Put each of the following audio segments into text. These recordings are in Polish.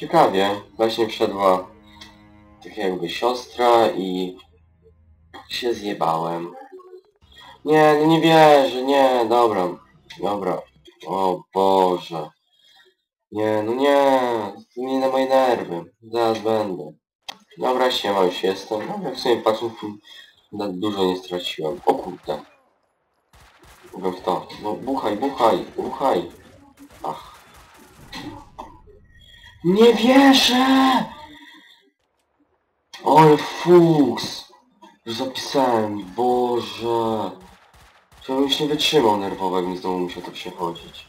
Ciekawie, właśnie wszedła tak jakby siostra i się zjebałem. Nie, no nie wierzę, nie, dobra, dobra. O Boże. Nie, no nie, to nie na moje nerwy. Zaraz będę. Dobra, siema, już jestem. No, patrzę, to na dużo nie straciłem. O kurde. Mogę w to. No buchaj, buchaj, buchaj. Ach. Nie wierzę! Ale fuks! Już zapisałem, Boże. Ja bym już nie wytrzymał nerwowo, jakbym znowu musiał to przechodzić.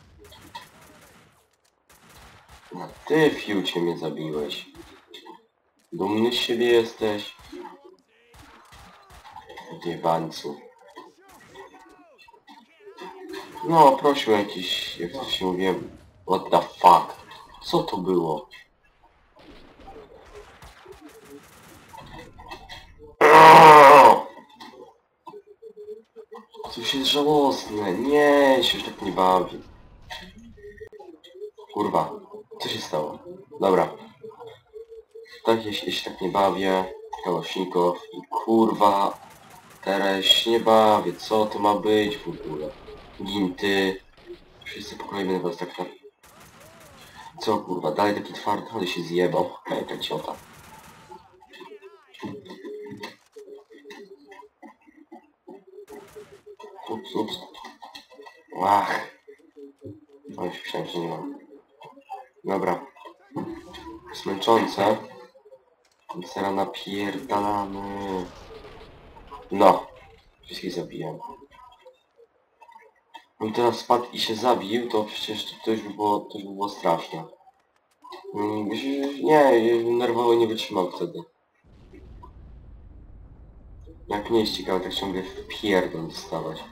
A ty, Fiucie, mnie zabiłeś. Dumny z siebie jesteś. Dziewańcu. No, prosił jakiś, jak to się mówię, what the fuck. Co to było? Coś jest żałosne. Nie, się już tak nie bawi. Kurwa. Co się stało? Dobra. Tak, jeśli się tak nie bawię. Kałaśnikow i kurwa. Teraz się nie bawię. Co to ma być w ogóle? Ginty. Wszyscy po kolei będę was tak na... Co kurwa, dalej taki twardy, ale się zjebał. Jaka ciota. Ups, ups. Ach. No już myślałem, że nie mam. Dobra. Więc teraz napierdalamy. No. Wszystkich zabijam. Gdybym teraz spadł i się zabił, to przecież to, to już by było, to już by było straszne. Mm, Nie, nerwowo nie wytrzymał wtedy. Jak nie jest ciekawe, tak ciągle w pierdol dostawać.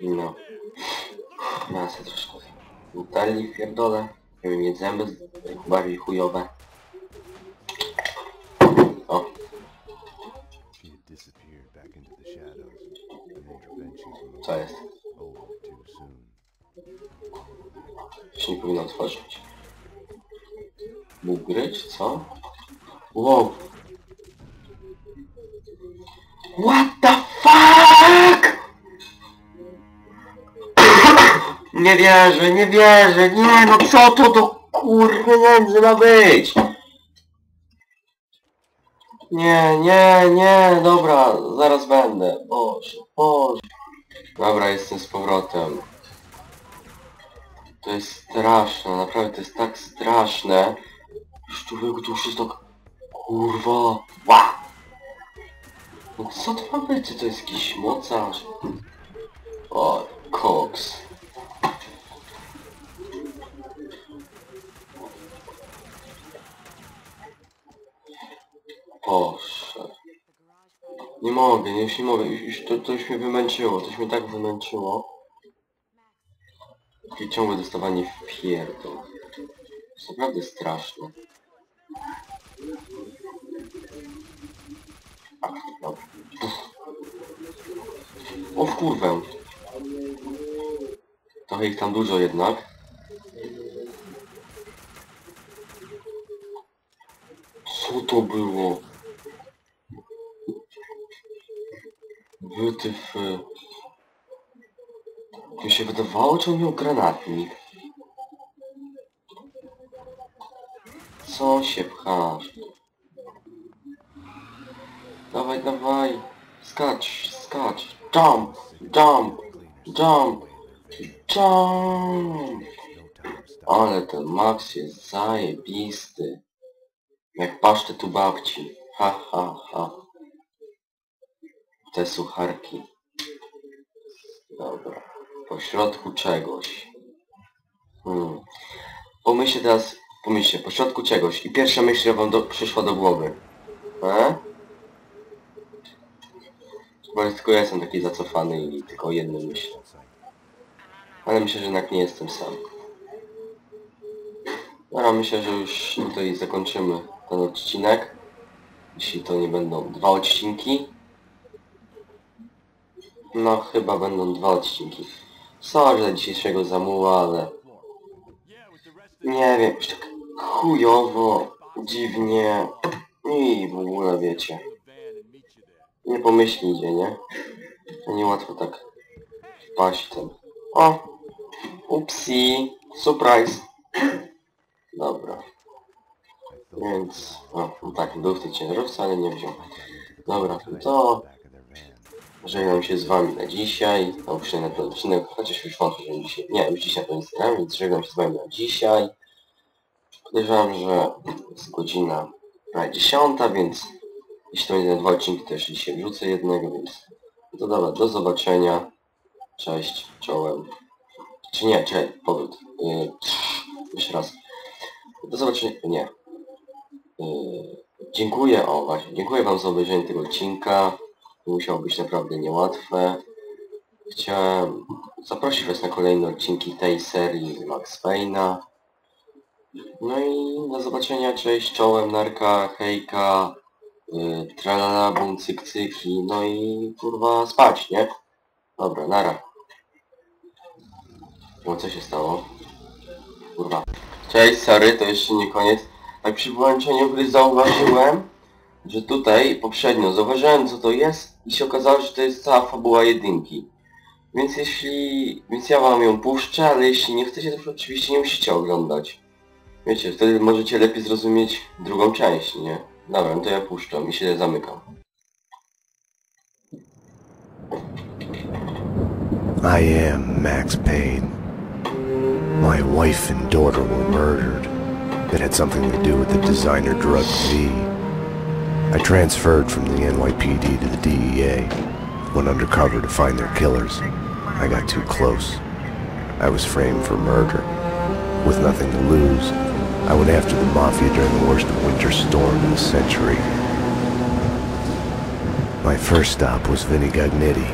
No. Sobie troszkę utarli w pierdole. Nie wiem, mieć zęby bardziej chujowe. Się nie powinno otworzyć. Mógł gryć, co? Wow. What the fuck? Nie wierzę, nie wierzę, nie no co to do kurwy nędzy ma być? Nie, nie, nie, dobra, zaraz będę. Boże, Boże. Dobra, jestem z powrotem. To jest straszne, naprawdę to jest tak straszne. Człowieku to już jest tak... Kurwa. Ła! No co to ma być? To jest jakiś mocarz? O, koks. Boże. Nie mogę, nie, już nie mogę, już, już, to, to już mnie wymęczyło, to już mnie tak wymęczyło. Takie ciągłe dostawanie w pierdol. To naprawdę straszne. A, dobra. Puf. O w kurwę. Trochę ich tam dużo jednak. Co to było? Wytyfy. Mi się wydawało, że on miał granatnik. Co się pchasz? Dawaj, dawaj. Skacz, skacz. Jump, jump, jump, jump. Ale ten Max jest zajebisty. Jak pasztet u babci. Ha, ha, ha. Te sucharki. Dobra. Po środku czegoś. Hmm. Pomyślcie teraz, pomyślcie, po środku czegoś. I pierwsza myśl wam do, przyszła do głowy. E? Bo tylko ja jestem taki zacofany i tylko o jednym myślę. Ale myślę, że jednak nie jestem sam. Dobra, myślę, że już tutaj zakończymy ten odcinek. Jeśli to nie będą dwa odcinki. No chyba będą dwa odcinki. Sorry za dzisiejszego zamuła, ale Nie wiem, już tak chujowo, dziwnie i w ogóle wiecie. Nie pomyślicie, nie? Niełatwo tak wpaść ten. O! Upsi! Surprise! Dobra, więc... O, no tak, był w tej ciężarówce, ale nie wziął. Dobra, to żegnam się z wami na dzisiaj. No, przynajmniej na ten odcinek, chociaż już wątpię, że dzisiaj... Nie, już dzisiaj to nic nie więc żegnam się z wami na dzisiaj. Podejrzewam, że jest godzina prawie dziesiąta, więc jeśli to będzie dwa odcinki, to jeszcze dzisiaj wrzucę jednego, więc to dobra, do zobaczenia. Cześć, czołem. Czy nie, czekaj, powrót. Yy, jeszcze raz. Do zobaczenia, nie. Yy, dziękuję, o właśnie, dziękuję wam za obejrzenie tego odcinka. Musiało być naprawdę niełatwe. Chciałem zaprosić was na kolejne odcinki tej serii Max Payne'a. No i do zobaczenia, cześć, czołem, narka, hejka, yy, tralala, bum, cyk, cyki, no i kurwa spać, nie? Dobra, nara. No co się stało? Kurwa. Cześć, sorry, to jeszcze nie koniec. Tak przy włączeniu gry zauważyłem, że tutaj poprzednio zauważyłem co to jest i się okazało, że to jest cała fabuła jedynki. Więc jeśli... więc ja wam ją puszczę, ale jeśli nie chcecie, to oczywiście nie musicie oglądać. Wiecie, wtedy możecie lepiej zrozumieć drugą część, nie? Dobra, no to ja puszczam i się zamykam. I am Max Payne. My wife and daughter were murdered. It had something to do with the designer drug V. I transferred from the NYPD to the DEA. Went undercover to find their killers. I got too close. I was framed for murder. With nothing to lose, I went after the Mafia during the worst winter storm in a century. My first stop was Vinny Gagnetti,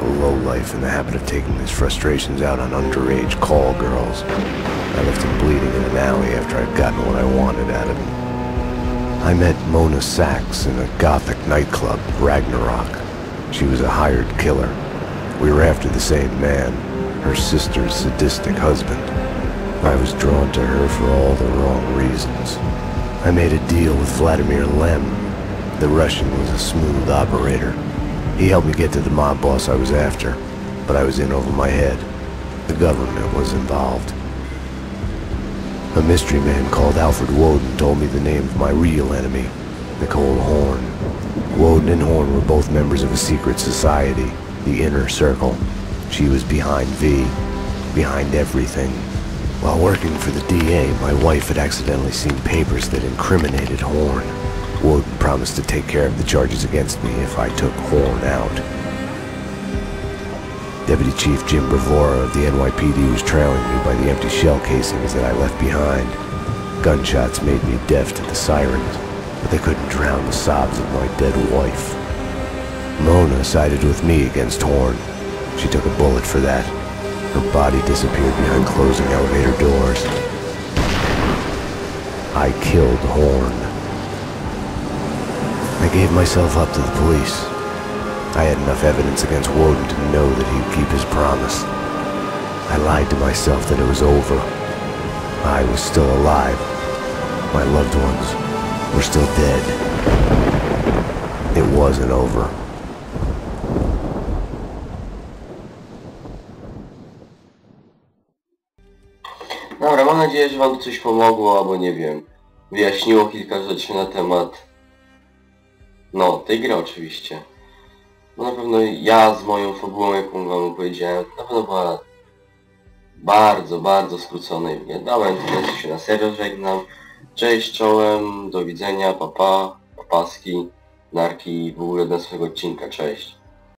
a lowlife in the habit of taking his frustrations out on underage call girls. I left him bleeding in an alley after I'd gotten what I wanted out of him. I met Mona Sachs in a gothic nightclub, Ragnarok. She was a hired killer. We were after the same man, her sister's sadistic husband. I was drawn to her for all the wrong reasons. I made a deal with Vladimir Lem. The Russian was a smooth operator. He helped me get to the mob boss I was after, but I was in over my head. The government was involved. A mystery man called Alfred Woden told me the name of my real enemy, Nicole Horn. Woden and Horn were both members of a secret society, the Inner Circle. She was behind V, behind everything. While working for the DA, my wife had accidentally seen papers that incriminated Horn. Woden promised to take care of the charges against me if I took Horn out. Deputy Chief Jim Bravora of the NYPD was trailing me by the empty shell casings that I left behind. Gunshots made me deaf to the sirens, but they couldn't drown the sobs of my dead wife. Mona sided with me against Horn. She took a bullet for that. Her body disappeared behind closing elevator doors. I killed Horn. I gave myself up to the police. I had enough evidence against Woden to know that he'd keep his promise. I lied to myself that it was over. I was still alive. My loved ones were still dead. It wasn't over. Dobra, mam nadzieję, że wam to coś pomogło, albo nie wiem, wyjaśniło kilka rzeczy na temat, no, tej gry oczywiście. Bo na pewno ja z moją fabułą, jaką wam powiedziałem, na pewno była bardzo, bardzo skróconej. Dobra, więc się na serio żegnam. Cześć, czołem, do widzenia, papa, papaski, narki, w ogóle do następnego odcinka, cześć.